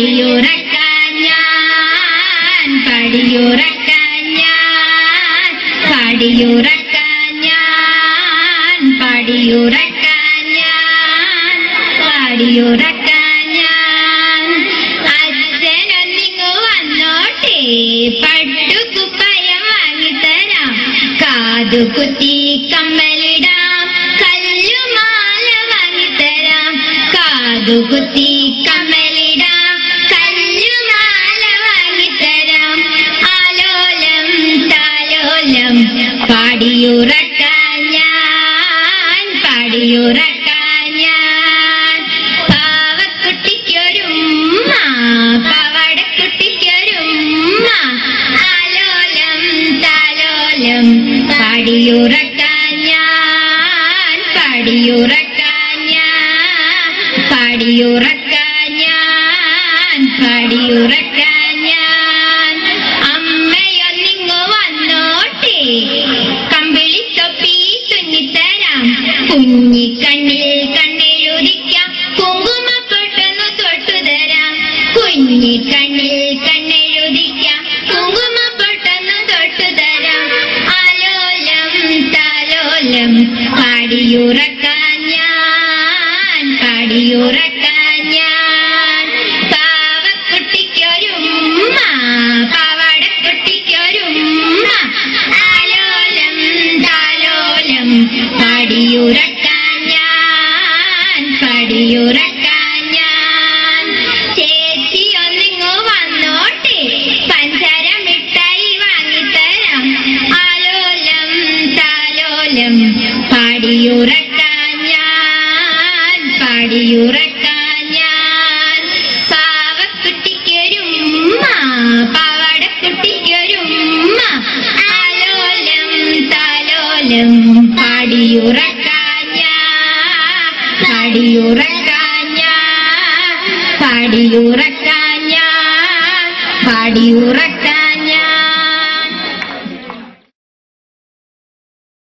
പാടിയുറക്കാൻ ഞാൻ പാടിയുറക്കാൻ ഞാൻ പാടിയുറക്കാൻ ഞാൻ പാടിയുറക്കാൻ ഞാൻ പാടിയുറക്കാൻ ഞാൻ. അച്ഛനൊന്നിങ്ങു വന്നോട്ടെ പട്ടുകുപ്പയം വാങ്ങിത്തരാം. കാതുകുത്തി കമ്മലിടാം കല്ലുമാല വാങ്ങിത്തരാം. കാതുകുത്തി പാടിയുറക്കാൻ ഞാൻ പാടിയുറക്കാൻ ഞാൻ. പാവക്കുട്ടിക്കൊരുമ്മ പവടക്കുട്ടിക്കൊരുമ്മ ആലോലം താലോലം പാടിയുറക്കാൻ ഞാൻ പാടിയുറക്കാൻ ഞാൻ. പാടിയുറക്കാൻ ഞാൻ പാടിയുറക്കാൻ താലോലം പാടിയുറക്കാൻ ഞാൻ പാടിയുറക്കാൻ ഞാൻ. പാവക്കുട്ടിക്കൊരുമ്മ പാവടക്കുട്ടിക്കൊരുമ്മ ആലോലം താലോലം പാടിയുറക്കാൻ ഞാൻ പാടിയുറക്കാൻ പാടിയുറക്കാൻ ഞാൻ പാടിയുറക്കാൻ ഞാൻ. പാവക്കുട്ടിക്കൊരുമ്മ പാവടക്കുട്ടിക്കൊരുമ്മ. ആലോലം താലോലം പാടിയുറക്കാൻ ഞാൻ പാടിയുറക്കാൻ ഞാൻ പാടിയുറക്കാൻ ഞാൻ പാടിയുറക്കാൻ